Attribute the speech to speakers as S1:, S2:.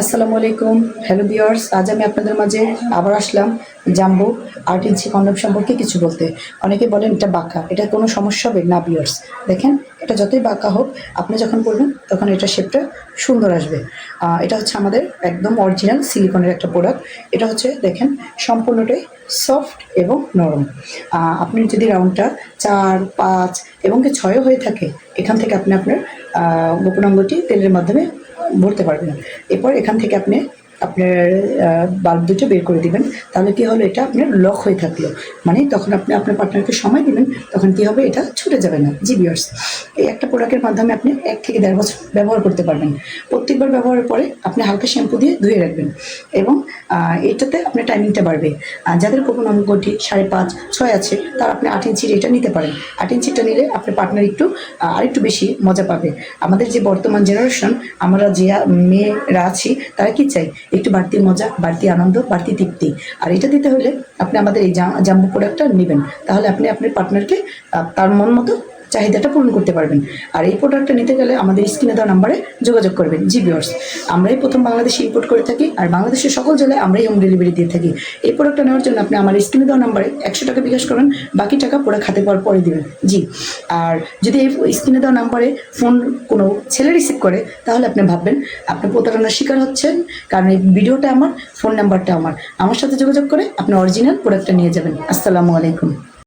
S1: আসসালামু আলাইকুম। হ্যালো বিয়ার্স আজ আমি আপনাদের মাঝে আবার আসলাম জাম্বো আর্ট ইঞ্চি কন্ডম সম্পর্কে কিছু বলতে। অনেকে বলেন এটা বাঁকা, এটা কোনো সমস্যা হবে না বিয়ার্স দেখেন, এটা যতই বাঁকা হোক, আপনি যখন করবেন তখন এটা শেপটা সুন্দর আসবে। এটা হচ্ছে আমাদের একদম অরিজিনাল সিলিকনের একটা প্রোডাক্ট এটা হচ্ছে, দেখেন, সম্পূর্ণটাই সফট এবং নরম। আপনি যদি রাউন্ডটা চার, পাঁচ এবং কি ছয়ও হয়ে থাকে, এখান থেকে আপনি আপনার আহ, গোপনাঙ্গটি তেলের মাধ্যমে ভরতে পারবেন। এরপর এখান থেকে আপনি আপনার বাল্ব দুটো বের করে দিবেন। তাহলে কি হলো, এটা আপনার লক হয়ে থাকল। মানে তখন আপনি আপনার পার্টনারকে সময় দিবেন, তখন কি হবে, এটা ছুটে যাবে না। জি বিয়ার্স এই একটা প্রোডাক্টের মাধ্যমে আপনি এক থেকে দেড় বছর ব্যবহার করতে পারবেন। প্রত্যেকবার ব্যবহারের পরে আপনি হালকা শ্যাম্পু দিয়ে ধুয়ে রাখবেন। এবং এটাতে আপনার টাইমিংটা বাড়বে। আর যাদের কোপন অঙ্কটি সাড়ে পাঁচ, ছয় আছে, তারা আপনি আট ইঞ্চির এটা নিতে পারেন। আট ইঞ্চিটা নিলে আপনার পার্টনার একটু আরেকটু বেশি মজা পাবে। আমাদের যে বর্তমান জেনারেশন আমরা যে মেয়েরা আছি, তারা কি চাই একটু বাড়তি মজা, বাড়তি আনন্দ, বাড়তি তৃপ্তি। আর এটা দিতে হলে আপনি আমাদের এই জাম্বু প্রোডাক্টটা নেবেন। তাহলে আপনি আপনার পার্টনারকে তার মন মতো চাহিদাটা পূরণ করতে পারবেন। আর এই প্রোডাক্টটা নিতে গেলে আমাদের স্ক্রিনে দেওয়া নাম্বারে যোগাযোগ করবেন। জি ভিউয়ার্স আমরাই প্রথম বাংলাদেশে ইম্পোর্ট করে থাকি, আর বাংলাদেশের সকল জেলায় আমরাই হোম ডেলিভারি দিয়ে থাকি। এই প্রোডাক্টটা নেওয়ার জন্য আপনি আমার স্ক্রিনে দেওয়া নাম্বারে একশো টাকা বিকাশ করবেন বাকি টাকা প্রোডাক্ট হাতে পাওয়ার পরে দিবেন। জি, আর যদি এই স্ক্রিনে দেওয়া নাম্বারে ফোন কোনো ছেলে রিসিভ করে, তাহলে আপনি ভাববেন, আপনি প্রতারণার শিকার হচ্ছেন, কারণ এই ভিডিওটা আমার ফোন নাম্বারটা আমার। আমার সাথে যোগাযোগ করে আপনি অরিজিনাল প্রোডাক্টটা নিয়ে যাবেন। আসসালামু আলাইকুম।